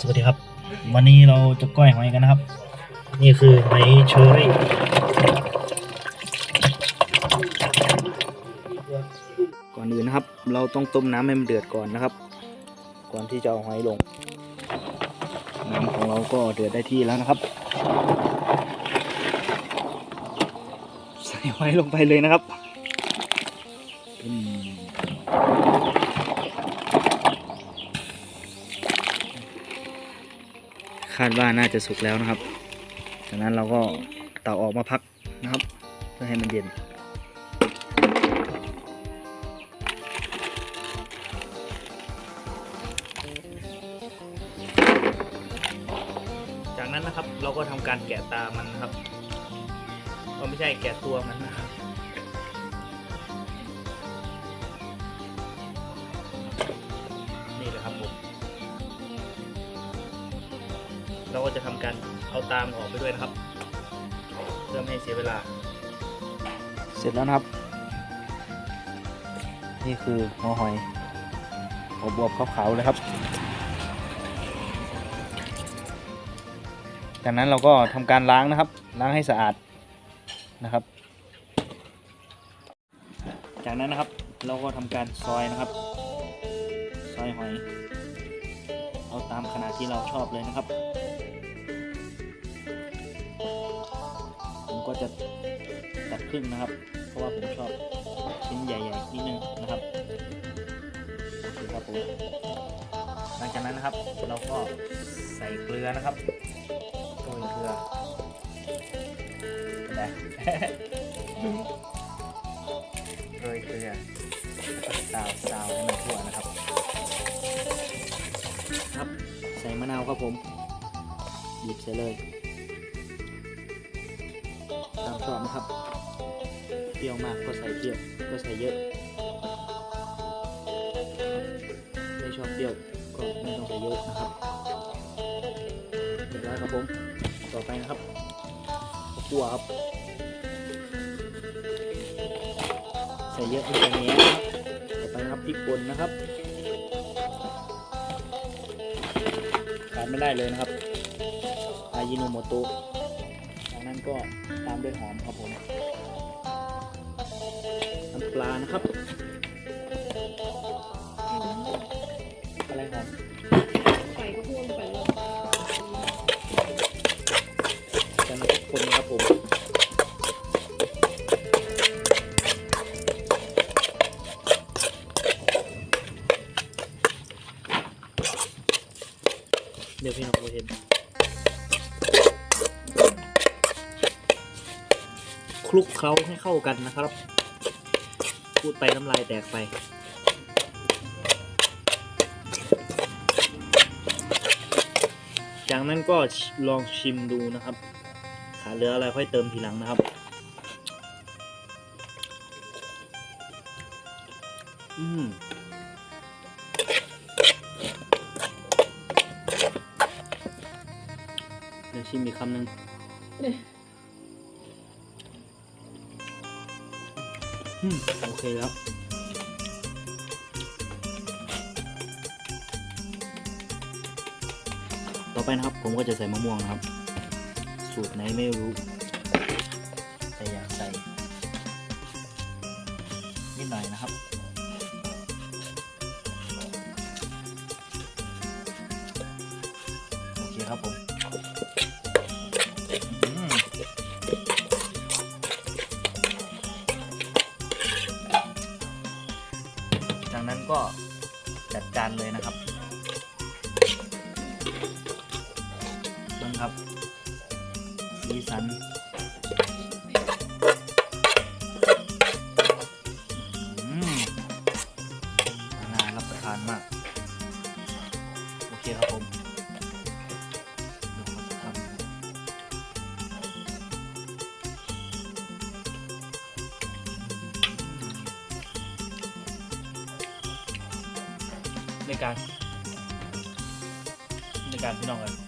สวัสดีครับ วันนี้เราจะก้อยหอยกันนะครับ นี่คือหอยเชอรี่ก่อนอื่นนะครับ เราต้องต้มน้ำให้มันเดือดก่อนนะครับ ก่อนที่จะเอาหอยลง น้ำของเราก็เดือดได้ที่แล้วนะครับ ใส่หอยลงไปเลยนะครับ คาดว่าน่าจะสุกแล้วนะครับ จากนั้นเราก็เตาออกมาพักนะครับ เพื่อให้มันเย็น จากนั้นนะครับเราก็ทำการแกะตามันนะครับก็ไม่ใช่แกะตัวมันนะครับ เราก็จะทำการเอาตามออกไปด้วยนะครับ เพื่อไม่ให้เสียเวลา เสร็จแล้วนะครับ นี่คือหัวหอยหัวบวบขาวๆเลยครับ จากนั้นเราก็ทำการล้างนะครับ ล้างให้สะอาดนะครับ จากนั้นนะครับเราก็ทำการซอยนะครับ ซอยหอย เอาตามขนาดที่เราชอบเลยนะครับ ผมก็จะตัดครึ่งนะครับ เพราะว่าผมชอบชิ้นใหญ่ๆนิดนึงนะครับโอเคครับผมหลังจากนั้นนะครับ เราก็ใส่เกลือนะครับโรยเกลือนะ นาวครับผมบีบใส่เลยตามชอบนะครับ เปรี้ยวมากก็ใส่เปรี้ยวก็ใส่เยอะ ไม่ชอบเปรี้ยวก็ไม่ต้องใส่เยอะนะครับเรียบร้อยครับผม ต่อไปนะครับข้าวคั่วครับ ใส่เยอะไม่ใส่แหนนะครับต่อไปนะครับพริกป่นนะครับ ไม่ได้เลยนะครับอายิโนโมโตะจากนั้นก็ตามด้วยหอมครับผมน้ำปลานะครับ อะไรหอมใส่ก็พ่วงไปเลยจา คลุกเคล้าให้เข้ากันนะครับ พูดไปน้ำลายแตกไป จากนั้นก็ลองชิมดูนะครับ ขาดเหลืออะไรค่อยเติมทีหลังนะครับอืมเดี๋ยวชิมอีกคำหนึ่ง โอเคแล้วต่อไปนะครับผมก็จะใส่มะม่วงนะครับ สูตรไหนไม่รู้แต่อยากใส่นิดหน่อยนะครับโอเคครับผม ก็จัดจานเลยนะครับนะครับสีสัน ในการในการพี่น้องกัน